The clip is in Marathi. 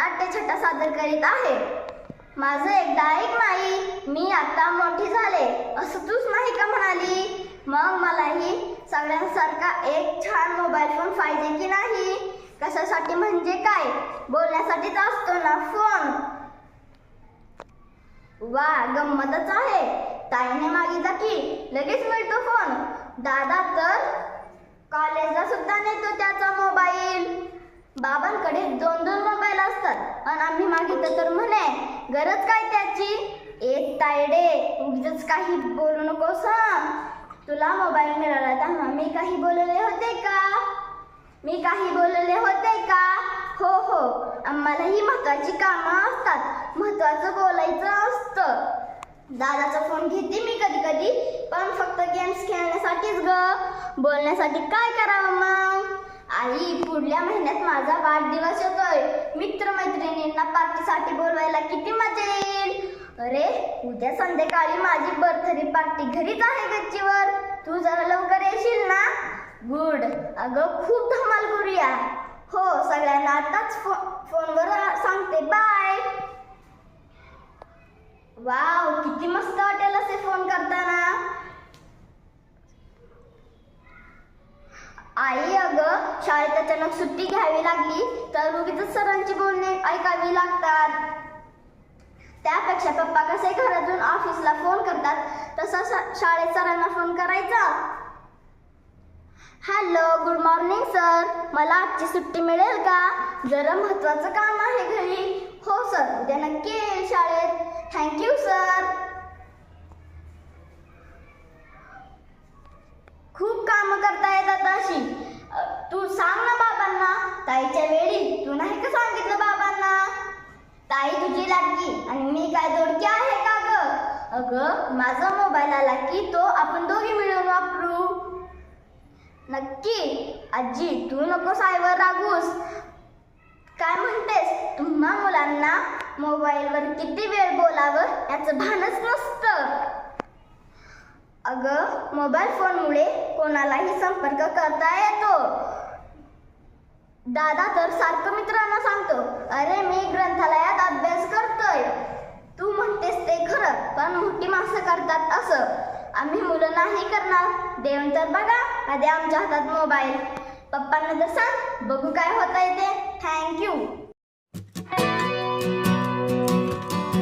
नाट्यछटा सादर करीत आहे. माझं एकदा ऐक नाही मी आता मोठी झाले. असं तूच नाही का म्हणाली? मग मलाही सगळ्यांसारखा एक छान मोबाईल फोन पाहिजे की नाही? कशासाठी म्हणजे काय? बोलण्यासाठीच असतो ना फोन वा गंमतच आहे. ताईने मागितला की लगेच मिळतो फोन दादा तर कॉलेजला सुद्धा नेतो त्याचा मोबाईल बाबांकडे दोन दोन असतात आणि आम्ही मागितलं तर म्हणे गरज काय त्याची? एक तायडे उगीच काही बोलू नको सांग तुला मोबाईल मिळाला तेव्हा मी काही बोलले होते का? मी काही बोलले होते का? हो हो. आम्हालाही महत्वाची कामं असतात. महत्वाचं बोलायचं असतं. दादाचा फोन घेते मी कधी कधी पण फक्त गेम्स खेळण्यासाठीच ग. बोलण्यासाठी काय करावं मग? आई पुढल्या महिन्यात माझा वाढदिवस येतोय. मित्रमैत्रिणींना पार्टीसाठी बोलवायला किती मजा येईल? अरे उद्या संध्याकाळी माझी बर्थडे पार्टी घरीच आहे गच्चीवर. तू जरा लवकर येशील ना? गुड अगं खूप धमाल करूया. हो सगळ्यांना आताच फो फोनवर सांगते. बाय वाव किती मस्त वाटेल असे फोन करताना आई अगं शाळेत अचानक सुट्टी घ्यावी लागली तर उगीच सरांची बोलणे ऐकावी लागतात. त्यापेक्षा पप्पा कसे घरातून ऑफिसला फोन करतात तसा शाळेत सरांना फोन करायचा. हॅलो गुड मॉर्निंग सर मला आजची सुट्टी मिळेल का? जरा महत्वाचं काम आहे घरी. हो सर उद्या नक्की येईल शाळेत. थँक्यू सर ताईच्या वेळी तू नाही का सांगितलं बाबांना? ताई तुझी लाडकी आणि मी काय दोडकी आहे का ग? अगं माझा मोबाईल आला की तो आपण दोघी मिळून वापरू. नक्की. आजी तू नको सायवर रागूस. काय म्हणतेस? तुम्हा मुलांना मोबाईलवर किती वेळ बोलावं याचं भानच नसतं. अगं मोबाईल फोनमुळे कोणालाही संपर्क करता येतो. दादा तर सारखं मित्रांना सांगतो अरे मी ग्रंथालयात अभ्यास करतोय. तू म्हणतेस ते खरं पण मोठी माणसं करतात असं. आम्ही मुलं नाही करणार. देऊन तर बघा आधी आमच्या हातात मोबाईल. पप्पांना तर सांग बघू काय होत आहे ते थँक्यू